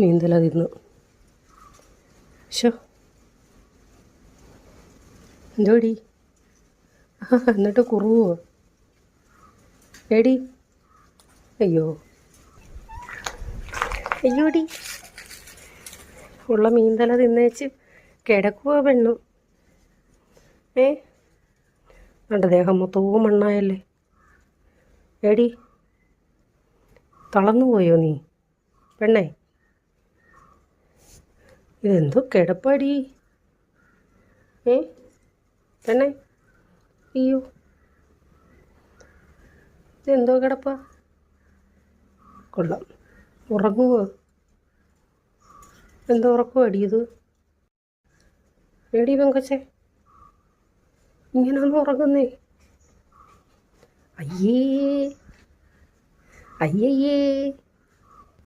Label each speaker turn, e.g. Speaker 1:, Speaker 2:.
Speaker 1: നീന്തല തിന്ന് ഷോ എന്തോടി എന്നിട്ട് കുറുവോ? എടി. അയ്യോ. അയ്യോടി. ഉള്ള മീൻതല തിന്നേച്ച് കിടക്കുക പെണ്ണു. ഏ? എന്റെ ദേഹം മൊത്തവും മണ്ണായല്ലേ. എടി. തളർന്നു പോയോ നീ? പെണ്ണേ. ഇതെന്തോ കിടപ്പാടി? ഏ? പെണ്ണേ? അയ്യോ. ഇതെന്തോ കിടപ്പാ? കൊള്ളാം. ഉറങ്ങുവോ? എന്തോ ഉറക്കോ അടിയത് എടി പെങ്കച്ചേ. ഇങ്ങനെയൊന്നും ഉറങ്ങുന്നേ. അയ്യേ. അയ്യയ്യേ.